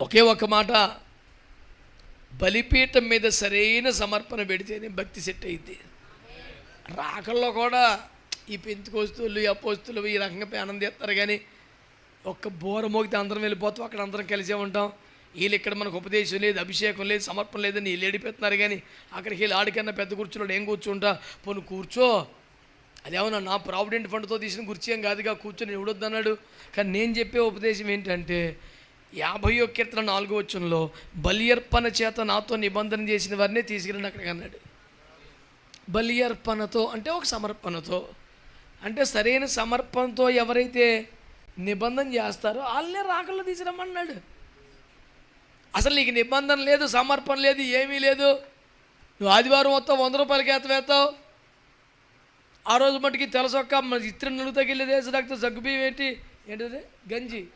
ఒకే ఒక మాట బలిపీఠం మీద సరైన సమర్పణ పెడితేనే భక్తి సెట్ అయింది రాకల్లో కూడా ఈ పెంతుకొస్తులు ఈ అపోస్తులు ఈ రకంగా పేనం చేస్తారు కానీ ఒక్క బోర మోగితే అందరం వెళ్ళిపోతాం అక్కడ అందరం కలిసే ఉంటాం. వీళ్ళు ఇక్కడ మనకు ఉపదేశం లేదు అభిషేకం లేదు సమర్పణ లేదని వీళ్ళు ఏడిపెత్తున్నారు కానీ అక్కడికి వెళ్ళి ఆడికన్నా పెద్ద కూర్చున్నాడు ఏం కూర్చుంటా? పోను కూర్చో. అదేమన్నా నా ప్రావిడెంట్ ఫండ్తో తీసిన కుర్చీ ఏం కాదుగా కూర్చొని ఎవడొద్దన్నాడు కానీ నేను చెప్పే ఉపదేశం ఏంటంటే యాభై కీర్తన నాలుగో వచ్చంలో బలియర్పణ చేత నాతో నిబంధన చేసిన వారినే తీసుకురండి అక్కడికి అన్నాడు. బలియర్పణతో అంటే ఒక సమర్పణతో. అంటే సరైన సమర్పణతో ఎవరైతే నిబంధన చేస్తారో వాళ్ళనే రాకల్లో తీసుకురమ్మన్నాడు అసలు నీకు నిబంధన లేదు సమర్పణ లేదు ఏమీ లేదు. నువ్వు ఆదివారం మొత్తం వంద రూపాయలకి ఎత్త వేస్తావు. ఆ రోజు మటుకి తెలసొక్క మన ఇత్రం నలుగుతాకి వెళ్ళి దేశ సగ్గుబియ్యం ఏంటి? ఏంటిది? గంజి.